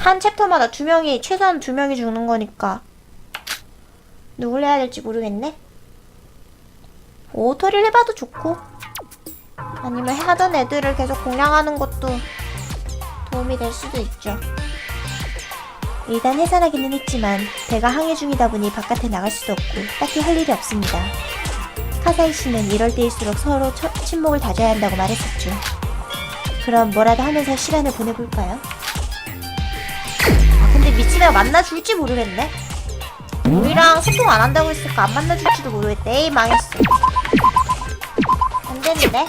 한 챕터마다 두 명이 최소한 두 명이 죽는 거니까 누굴 해야 될지 모르겠네. 오토리를 해봐도 좋고 아니면 하던 애들을 계속 공략하는 것도 도움이 될 수도 있죠. 일단 해산하기는 했지만 배가 항해 중이다 보니 바깥에 나갈 수도 없고 딱히 할 일이 없습니다. 카사이 씨는 이럴 때일수록 서로 처- 침묵을 다져야 한다고 말했었죠. 그럼 뭐라도 하면서 시간을 보내볼까요? 미치가 만나줄지 모르겠네. 우리랑 소통 안 한다고 했으니까 안 만나줄지도 모르겠대. 에이, 망했어. 안 되는데?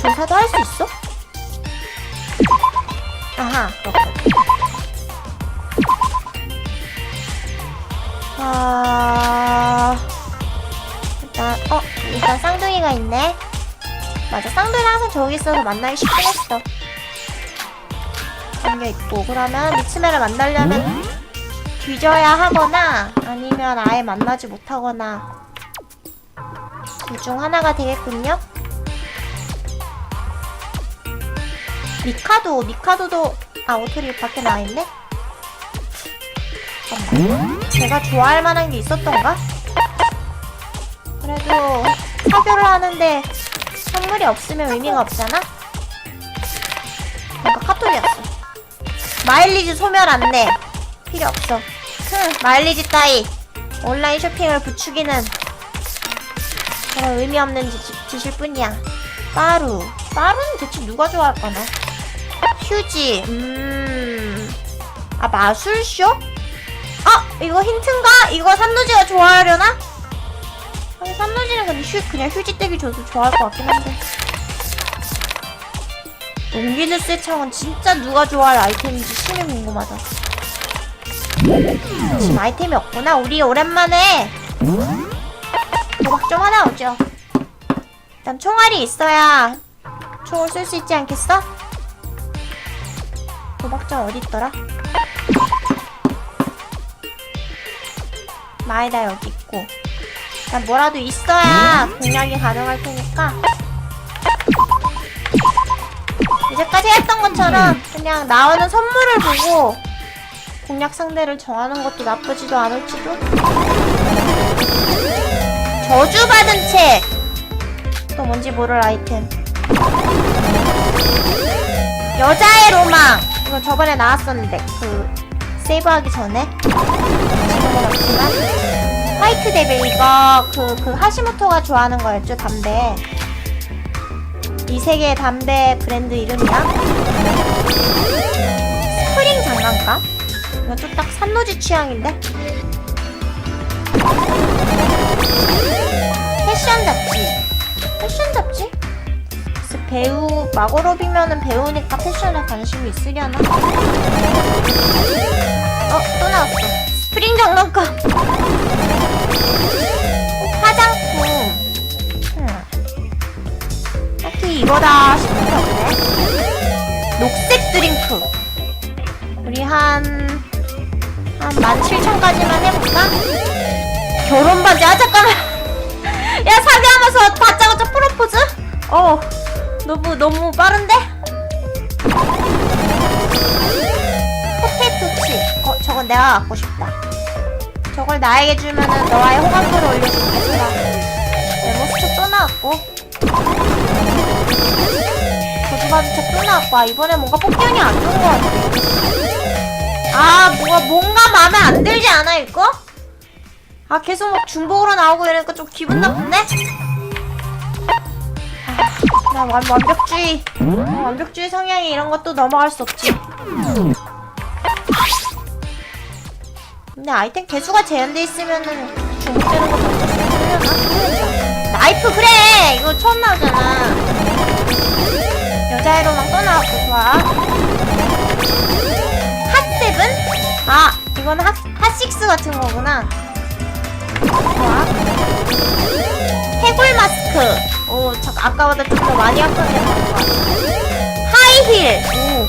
조사도 할 수 있어? 아하, 그렇군. 아... 일단, 어, 일단 쌍둥이가 있네. 맞아, 쌍둥이는 항상 저기 있어서 만나기 쉽긴 했어. 담겨 있고, 그러면 미츠메를 만나려면 뒤져야 하거나, 아니면 아예 만나지 못하거나, 둘 중 하나가 되겠군요. 미카도, 미카도도, 아, 오토리 밖에 나와 있네? 잠깐만. 제가 좋아할 만한 게 있었던가? 그래도 사교를 하는데 선물이 없으면 의미가 없잖아? 뭔가 카톡이었어. 마일리지 소멸 안내. 필요 없어. 흥, 마일리지 따위. 온라인 쇼핑을 부추기는 그런 의미 없는 짓, 짓일 뿐이야. 빠루. 빠루는 대체 누가 좋아할까나? 휴지. 음. 아, 마술쇼? 아! 이거 힌트인가? 이거 삼노지가 좋아하려나? 아니, 삼노지는 근데 휴, 그냥 휴지 떼기 줘도 좋아할 것 같긴 한데. 농기누스의 창은 진짜 누가 좋아할 아이템인지 심히 궁금하다. 지금 아이템이 없구나. 우리 오랜만에 도박 좀 하나 오죠. 일단 총알이 있어야 총을 쓸수 있지 않겠어? 도박장 어디 있더라? 마에다 여기 있고 일단 뭐라도 있어야 공략이 가능할 테니까 이제까지 했던 것처럼 그냥 나오는 선물을 보고 공략 상대를 정하는 것도 나쁘지도 않을지도 저주받은 책! 또 뭔지 모를 아이템 여자의 로망! 이거 저번에 나왔었는데 그 세이브하기 전에 지금은 없지만 화이트 데빌 이거 그, 그 하시모토가 좋아하는 거였죠 담배 이세 개의 담배 브랜드 이름이야 스프링 장난감 이것도 딱 산노지 취향인데 패션 잡지 패션 잡지? 배우 마고로비면은 배우니까 패션에 관심이 있으려나? 어, 또 나왔어. 스프링 장난감. 이거다 싶은 게 없네. 녹색 드링크. 우리 한, 한 17,000까지만 해볼까? 결혼 바지, 아, 잠깐만. 야, 사귀하면서 다짜고짜 프로포즈? 어, 너무, 너무 빠른데? 칩. 어, 저건 내가 갖고 싶다. 저걸 나에게 주면은 너와의 호감도를 올려줄게, 소라. 메모스책 또 나왔고. 거주바주책 또 나왔고. 아, 이번에 뭔가 뽑기운이 안 좋은 것 같아. 아, 뭐가, 뭔가 마음에 안 들지 않아, 이거? 아, 계속 막 중복으로 나오고 이러니까 좀 기분 나쁜데? 아, 나 완, 완벽주의. 어, 완벽주의 성향이 이런 것도 넘어갈 수 없지. 근데 아이템 개수가 제한돼 있으면은 중복되는 것도 어쩔 수 없으려나? 나이프 그래! 이거 처음 나오잖아. 로망 또 나왔고 좋아. 핫세븐? 아, 이건 핫, 핫식스 같은 거구나. 좋아. 해골 마스크. 오, 잠깐 아까보다 좀 더 많이 아픈 게 나은 것 같아. 하이힐. 오.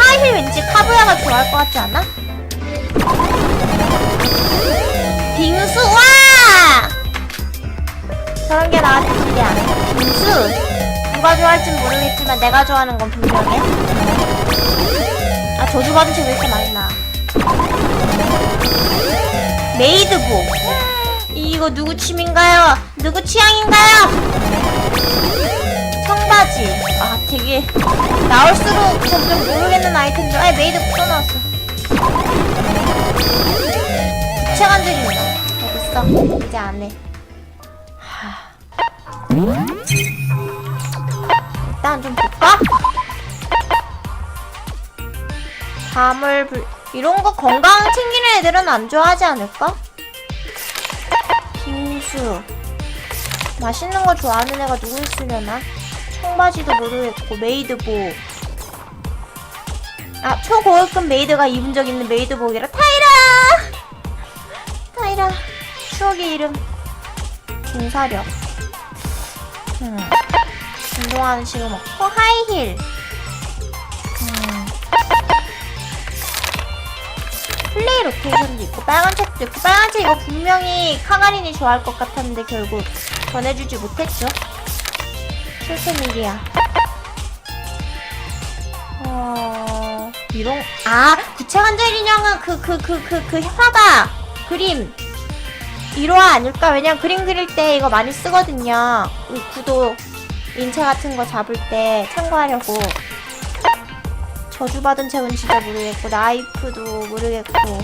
하이힐 왠지 카부야가 좋아할 것 같지 않아? 빙수 와! 저런 게 나한테 길이 안 돼. 빙수. 누가 좋아할진 모르겠지만 내가 좋아하는 건 분명해. 아 저주받은 책왜 이렇게 많이 나? 메이드복. 이거 누구 취미인가요? 누구 취향인가요? 청바지. 아 되게 나올수록 점점 모르겠는 아이템들. 아 메이드복 또 나왔어. 부채간들이 있어. 이제 안 해. 일단 좀 볼까? 밤을 불 이런 거 건강 챙기는 애들은 안 좋아하지 않을까? 빙수 맛있는 거 좋아하는 애가 누구 있으려나? 청바지도 모르겠고 메이드복 아 초고급급 메이드가 입은 적 있는 메이드복이라 타이라 타이라 추억의 이름 김사력 음. 운동화는 지금 없고 하이힐. 음. 플레이 로테이션도 있고 빨간 책도 있고 빨간 책 이거 분명히 카가린이 좋아할 것 같았는데 결국 전해주지 못했죠. 실패밀이야. 어... 이런 아 구체관절 인형은 그 그 그 그 그 화가 그림 1화 아닐까? 왜냐면 그림 그릴 때 이거 많이 쓰거든요. 이 구도, 인체 같은 거 잡을 때 참고하려고. 저주받은 책은 진짜 모르겠고, 나이프도 모르겠고.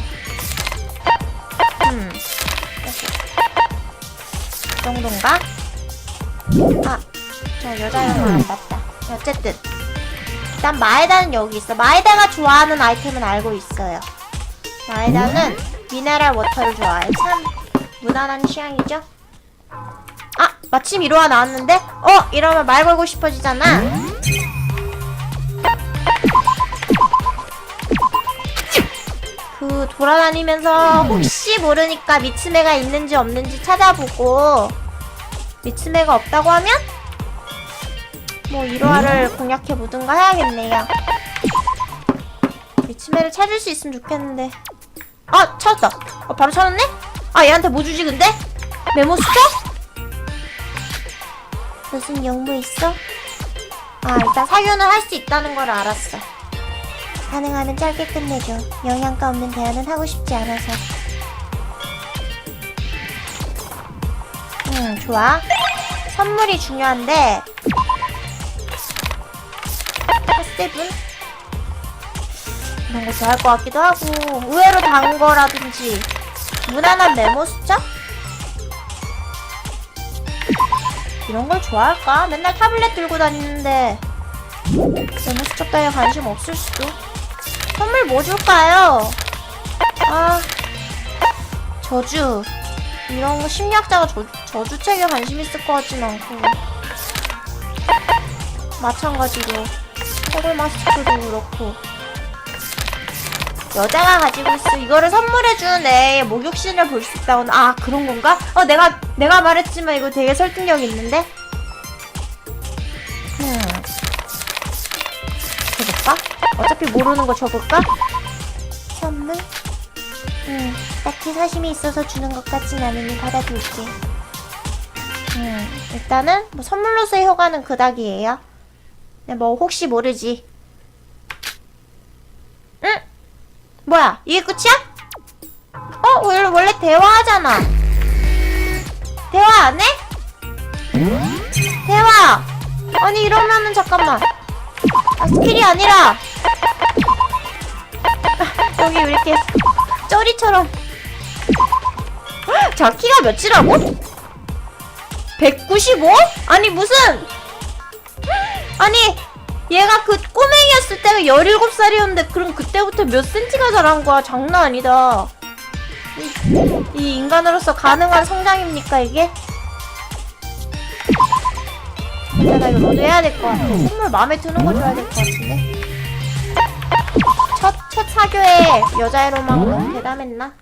음. 이 정도인가? 아, 저 여자 영화 안 봤다. 어쨌든. 일단 마에다는 여기 있어. 마에다가 좋아하는 아이템은 알고 있어요. 마에다는 미네랄 워터를 좋아해. 참 무난한 취향이죠? 아! 마침 1호가 나왔는데? 어! 이러면 말 걸고 싶어지잖아. 그 돌아다니면서 혹시 모르니까 미츠메가 있는지 없는지 찾아보고 미츠메가 없다고 하면 뭐 1화를 공략해 보든가 해야겠네요. 미츠메를 찾을 수 있으면 좋겠는데. 아! 찾았다! 어, 바로 찾았네? 아 얘한테 뭐 주지 근데? 메모 수저? 무슨 용무 있어? 아 일단 사교는 할 수 있다는 걸 알았어 가능하면 짧게 끝내줘 영양가 없는 대화는 하고 싶지 않아서 음 좋아 선물이 중요한데 핫세븐? 이런 거 좋아할 것 같기도 하고 의외로 단 거라든지 무난한 메모 숫자? 이런 걸 좋아할까? 맨날 타블렛 들고 다니는데 메모 숫자 따위에 관심 없을 수도 선물 뭐 줄까요? 아 저주 이런 거 심리학자가 저, 저주책에 관심 있을 것 같진 않고 마찬가지로 허글 마스크도 그렇고 여자가 가지고 있어 이거를 선물해준 애의 목욕신을 볼 수 있다고는 아 그런 건가? 어 내가 내가 말했지만 이거 되게 설득력 있는데 음 해볼까? 어차피 모르는 거 적을까? 선물? 음 딱히 사심이 있어서 주는 것 같진 않으니 받아둘게 음 일단은 뭐 선물로서의 효과는 그닥이에요 네, 뭐 혹시 모르지 응? 뭐야? 이게 끝이야? 어? 원래, 원래 대화하잖아. 대화 안 해? 대화! 아니, 이러면은 잠깐만. 아, 스킬이 아니라. 아, 여기 왜 이렇게 쩌리처럼. 자, 키가 몇이라고? 195? 아니, 무슨. 아니, 얘가 그 꼬맹이였을 때가 17살이었는데 그럼 그때부터 몇 센치가 자란 거야? 장난 아니다. 이, 이 인간으로서 가능한 성장입니까 이게? 나 이거 너도 해야 될 것 같아. 선물 마음에 드는 거 줘야 될 것 같은데. 첫, 첫 사교에 너무 대담했나?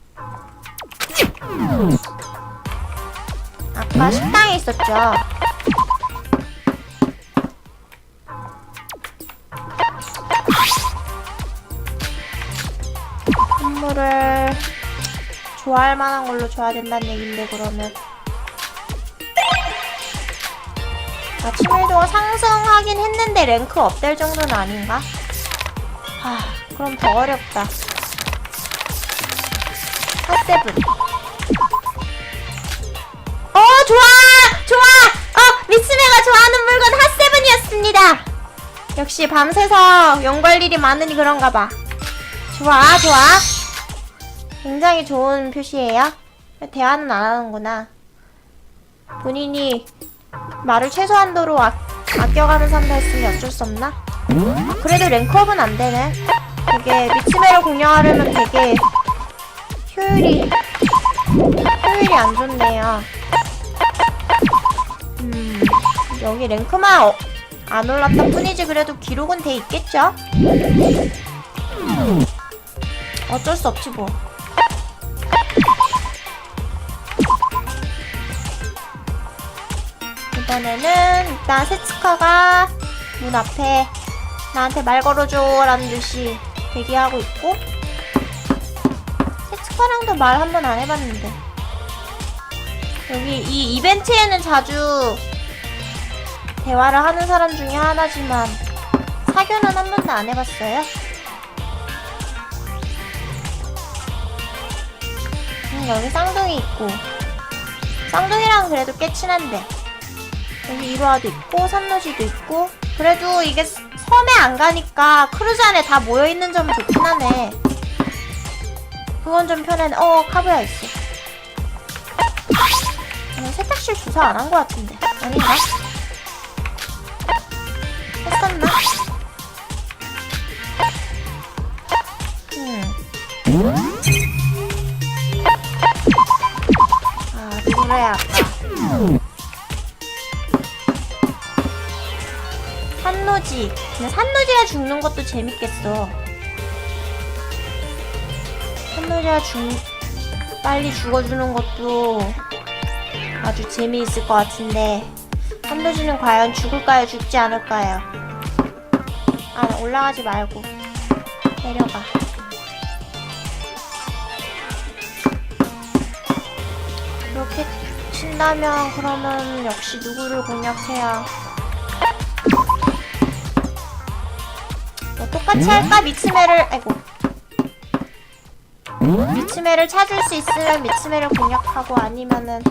아까 식당에 있었죠. 선물을 좋아할 만한 걸로 줘야 된다는 얘긴데 그러면 아, 치밀도가 상승하긴 했는데 랭크 업될 정도는 아닌가? 아, 그럼 더 어렵다. 핫세븐. 어, 좋아! 좋아! 어, 미츠메가 좋아하는 물건 핫세븐이었습니다! 역시 밤새서 연구할 일이 많으니 그런가 봐. 좋아, 좋아. 굉장히 좋은 표시예요. 대화는 안 하는구나. 본인이 말을 최소한도로 아, 아껴가는 사람도 했으니 어쩔 수 없나? 아, 그래도 랭크업은 안 되네. 되게 미치메로 공략하려면 되게 효율이 효율이 안 좋네요. 음 여기 랭크만 어- 안 올랐다 뿐이지 그래도 기록은 돼 있겠죠? 어쩔 수 없지 뭐. 이번에는 일단 세츠카가 문 앞에 나한테 말 걸어줘 라는 듯이 대기하고 있고 세츠카랑도 말 한 번 안 해봤는데 여기 이 이벤트에는 자주 대화를 하는 사람 중에 하나지만 사교는 한 번도 안 해봤어요. 음, 여기 쌍둥이 있고. 쌍둥이랑 그래도 꽤 친한데 여기 이로아도 있고 산노지도 있고 그래도 이게 스- 섬에 안 가니까 크루즈 안에 다 모여있는 점이 좋긴 하네 그건 좀 편하네 어 카브야 있어 음, 세탁실 주사 안 한 것 같은데 아닌가? 했었나? 음. 아 누구를 해 산노지. 근데 산노지가 죽는 것도 재밌겠어. 산노지가 죽, 빨리 죽어주는 것도 아주 재미있을 것 같은데. 산노지는 과연 죽을까요? 죽지 않을까요? 아, 올라가지 말고. 내려가. 그렇게 친다면 그러면 역시 누구를 공략해야 같이 할까? 미츠메를 아이고. 미츠메를 찾을 수 있으면 미츠메를 공략하고 아니면은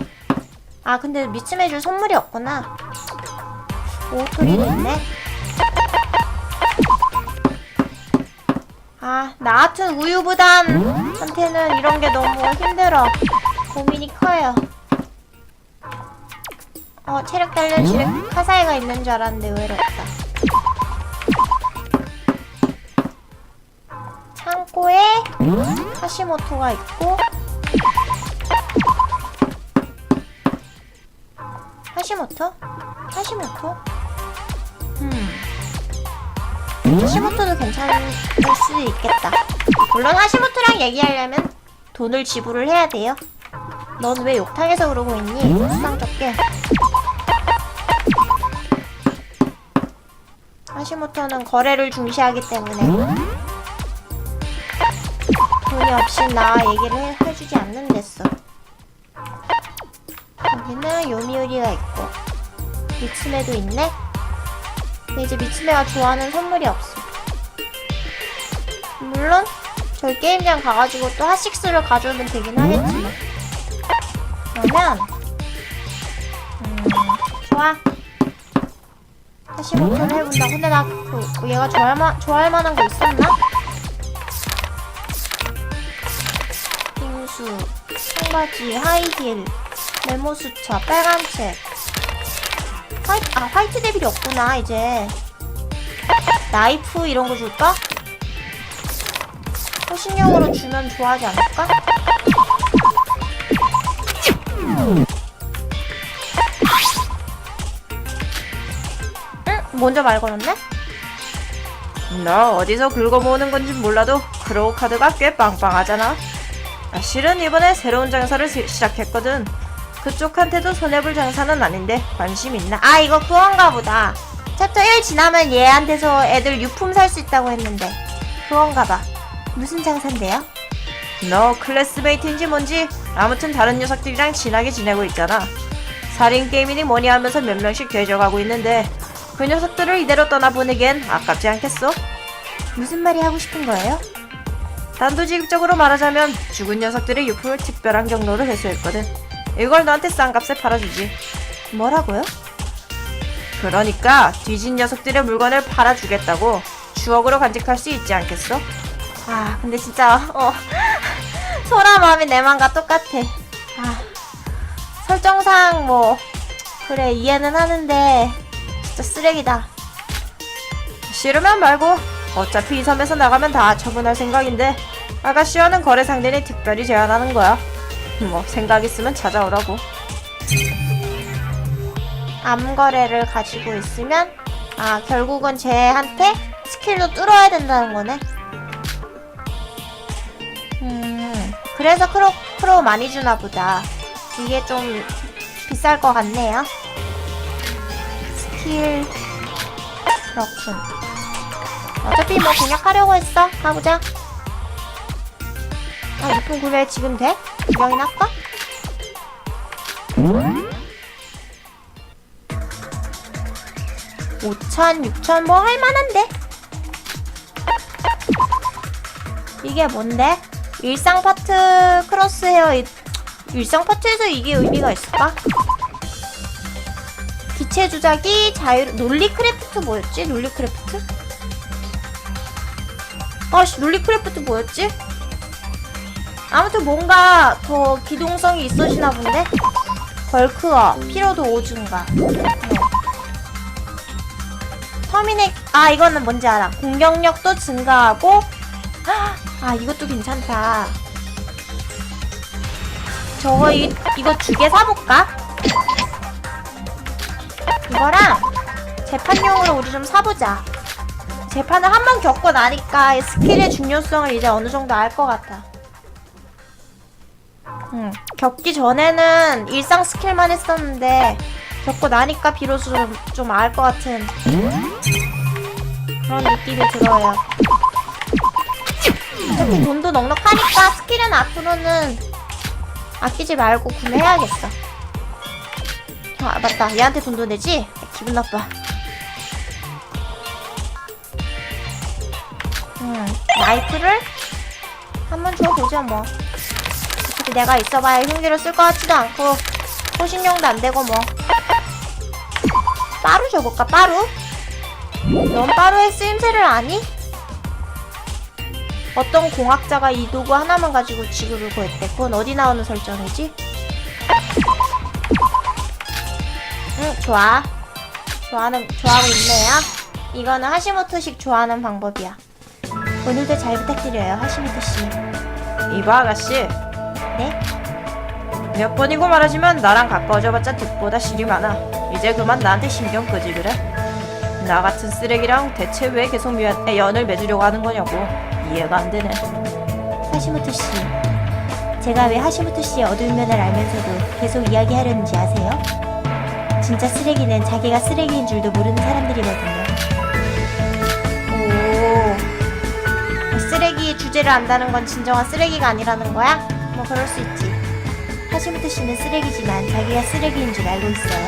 아 근데 미츠메 줄 선물이 없구나. 오토리도 있네. 아 나 같은 우유부단 한테는 이런 게 너무 힘들어. 고민이 커요. 어 체력 달려 집에 카사이가 있는 줄 알았는데 없다 창고에 하시모토가 있고 하시모토? 하시모토? 음 하시모토도 괜찮을 수도 있겠다 물론 하시모토랑 얘기하려면 돈을 지불을 해야 돼요 넌 왜 욕탕에서 그러고 있니? 수상쩍게 하시모토는 거래를 중시하기 때문에 돈이 없이 나 얘기를 해, 해주지 않는댔어. 여기는 요미우리가 있고 미츠메도 있네. 근데 이제 미츠메가 좋아하는 선물이 없어. 물론 저희 게임장 가가지고 또 핫식스를 가져오면 되긴 하겠지만 그러면 음 좋아. 다시 목표를 해본다. 근데 나 그, 그 얘가 좋아할, 마, 좋아할 만한 거 있었나? 빙수, 청바지, 하이힐, 메모 수첩, 빨간 책. 화이, 아, 화이트 데빌이 없구나, 이제. 나이프 이런 거 줄까? 호신용으로 주면 좋아하지 않을까? 응? 먼저 말 걸었네? 너 어디서 긁어 모으는 건지 몰라도 크로우 카드가 꽤 빵빵하잖아. 아, 실은 이번에 새로운 장사를 시- 시작했거든. 그쪽한테도 손해볼 장사는 아닌데 관심 있나? 아 이거 그건가 보다 챕터 1 지나면 얘한테서 애들 유품 살 수 있다고 했는데 그건가 봐 무슨 장사인데요? 너 클래스메이트인지 뭔지 아무튼 다른 녀석들이랑 친하게 지내고 있잖아. 살인 게임이니 뭐니 하면서 몇 명씩 되져가고 있는데 그 녀석들을 이대로 떠나보내기엔 아깝지 않겠어? 무슨 말이 하고 싶은 거예요? 단도직입적으로 말하자면 죽은 녀석들의 유품을 특별한 경로로 회수했거든. 이걸 너한테 싼 값에 팔아주지. 뭐라고요? 그러니까 뒤진 녀석들의 물건을 팔아주겠다고 추억으로 간직할 수 있지 않겠어? 아 근데 진짜 어 소라 마음이 내 맘과 똑같아 아 설정상 뭐 그래 이해는 하는데 진짜 쓰레기다 싫으면 말고 어차피 이 섬에서 나가면 다 처분할 생각인데 아가씨와는 거래 상대니 특별히 제안하는 거야. 뭐 생각 있으면 찾아오라고. 암 거래를 가지고 있으면 아 결국은 쟤한테 스킬로 뚫어야 된다는 거네. 음 그래서 크로 크로 많이 주나 보다. 이게 좀 비쌀 것 같네요. 스킬. 그렇군 어차피 뭐 공략하려고 했어 가보자 아 6분 구매 지금 돼? 구경이나 할까? 5천, 6천 뭐 할만한데? 이게 뭔데? 일상 파트 크로스 헤어 이- 일상 파트에서 이게 의미가 있을까? 기체 조작이 자유 논리 크래프트 뭐였지? 논리 크래프트? 아씨 논리크래프트 뭐였지? 아무튼 뭔가 더 기동성이 있어지나 본데? 벌크업 피로도 5증가 터미네 아 이거는 뭔지 알아 공격력도 증가하고 아 이것도 괜찮다 저거 이, 이거 두 개 사볼까? 이거랑 재판용으로 우리 좀 사보자 재판을 한 번 겪고 나니까 이 스킬의 중요성을 이제 어느 정도 알 것 같아 응. 겪기 전에는 일상 스킬만 했었는데 겪고 나니까 비로소 좀 알 것 같은 그런 느낌이 들어요. 특히 돈도 넉넉하니까 스킬은 앞으로는 아끼지 말고 구매해야겠어. 아 맞다 얘한테 돈도 내지? 기분 나빠. 나이프를 한번 줘보자 뭐. 어차피 내가 있어봐야 흉기를 쓸것 같지도 않고 호신용도 안 되고 뭐. 빠루 줘볼까 빠루? 넌 빠루의 쓰임새를 아니? 어떤 공학자가 이 도구 하나만 가지고 지구를 구했대. 그건 어디 나오는 설정이지? 응, 좋아. 좋아하는, 좋아하고 있네요. 이거는 하시모토식 좋아하는 방법이야. 오늘도 잘 부탁드려요, 하시모토씨. 이봐 아가씨. 네? 몇 번이고 말하지만 나랑 가까워져봤자 득보다 실이 많아. 이제 그만 나한테 신경 끄지 그래? 나 같은 쓰레기랑 대체 왜 계속 면, 에, 연을 맺으려고 하는 거냐고 이해가 안 되네. 하시모토 씨. 제가 왜 하시모토 씨의 어두운 면을 알면서도 계속 이야기하려는지 아세요? 진짜 쓰레기는 자기가 쓰레기인 줄도 모르는 사람들이거든요. 주제를 안다는 건 진정한 쓰레기가 아니라는 거야? 뭐 그럴 수 있지. 하시모토 씨는 쓰레기지만 자기가 쓰레기인 줄 알고 있어요.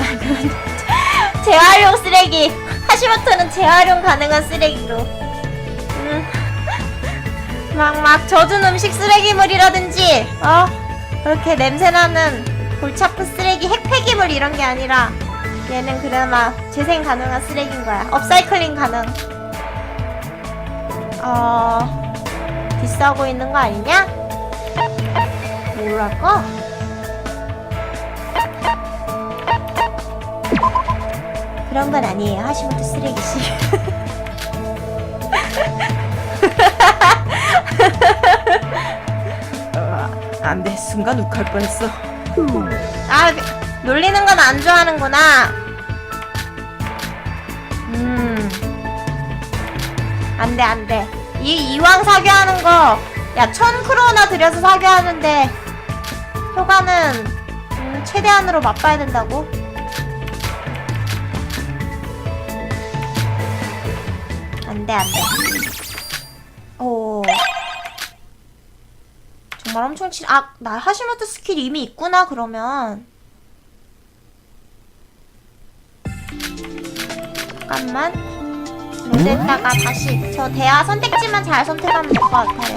아, 재활용 쓰레기. 하시모토는 재활용 가능한 쓰레기로. 음. 막, 막 젖은 음식 쓰레기물이라든지, 어? 그렇게 냄새나는 골치 아픈 쓰레기, 핵폐기물 이런 게 아니라, 얘는 그나마 재생 가능한 쓰레기인 거야. 업사이클링 가능. 어, 비싸고 있는 거 아니냐? 뭐랄까? 그런 건 아니에요. 하시모토 쓰레기씨. 어, 안돼 순간 욱할 뻔했어. 아, 그- 놀리는 건 안 좋아하는구나. 음. 안 돼, 안 돼. 이 이왕 사교하는 거, 야, 천 크로나 들여서 사교하는데, 효과는, 음, 최대한으로 맛봐야 된다고? 안 돼, 안 돼. 오. 정말 엄청 치, 아, 나 하시모토 스킬 이미 있구나, 그러면. 잠깐만. 로드에다가 다시 저 대화 선택지만 잘 선택하면 될 것 같아요.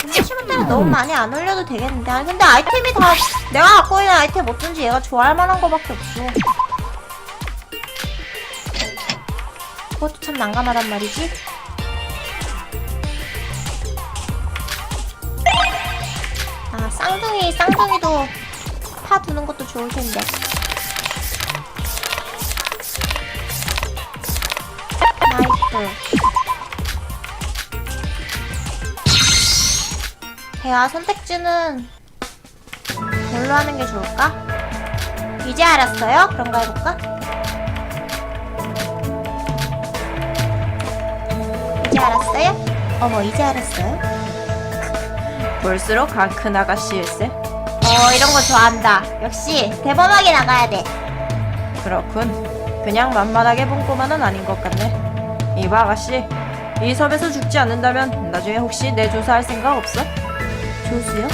근데 시간대가 너무 많이 안 올려도 되겠는데. 아니, 근데 아이템이 다 내가 갖고 있는 아이템 어쩐지 얘가 좋아할 만한 거밖에 없어. 그것도 참 난감하단 말이지. 아, 쌍둥이, 쌍둥이도 파 두는 것도 좋을 텐데. 대화 선택지는 뭘로 하는 게 좋을까? 이제 알았어요? 그런 거 해볼까? 이제 알았어요? 어머, 이제 알았어요? 볼수록 강 큰 아가씨일세. 어, 이런 거 좋아한다. 역시 대범하게 나가야 돼. 그렇군. 그냥 만만하게 본 꼬마는 아닌 것 같네. 이봐 아가씨, 이 섬에서 죽지 않는다면 나중에 혹시 내 조사할 생각 없어? 조수요?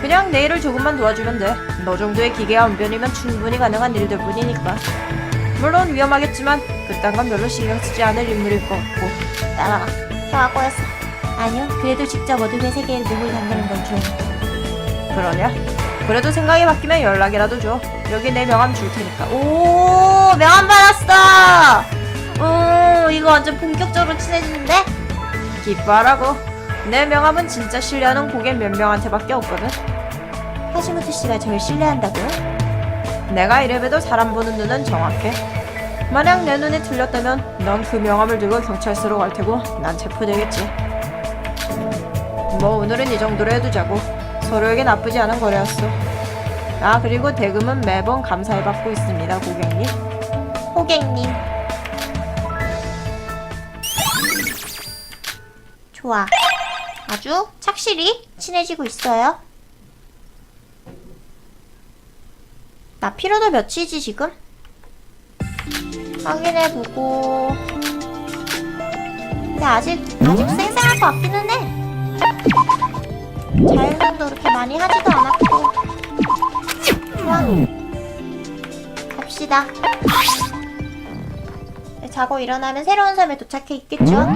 그냥 내 일을 조금만 도와주면 돼. 너 정도의 기계와 언변이면 충분히 가능한 일들 뿐이니까. 물론 위험하겠지만 그딴 건 별로 신경 쓰지 않을 인물일 것 같고. 따라가. 대화 꼬였어. 아니요, 그래도 직접 어둠의 세계에 몸을 담그는 건 좀. 그러냐? 그래도 생각이 바뀌면 연락이라도 줘. 여기 내 명함 줄 테니까. 오, 명함 받았어! 오, 이거 완전 본격적으로 친해지는데? 기뻐하라고. 내 명함은 진짜 신뢰하는 고객 몇 명한테밖에 없거든. 하시모토 씨가 저를 신뢰한다고요? 내가 이래봬도 사람 보는 눈은 정확해. 만약 내 눈이 틀렸다면 넌 그 명함을 들고 경찰서로 갈 테고 난 체포되겠지. 뭐 오늘은 이 정도로 해두자고. 서로에게 나쁘지 않은 거래였어. 아 그리고 대금은 매번 감사히 받고 있습니다 고객님. 호객님. 좋아. 아주 착실히 친해지고 있어요. 나 피로도 몇이지 지금? 확인해보고. 근데 아직 아직 쌩쌩할 것 같기는 해. 자율행도 그렇게 많이 하지도 않았고. 좋아. 갑시다. 자고 일어나면 새로운 섬에 도착해 있겠죠?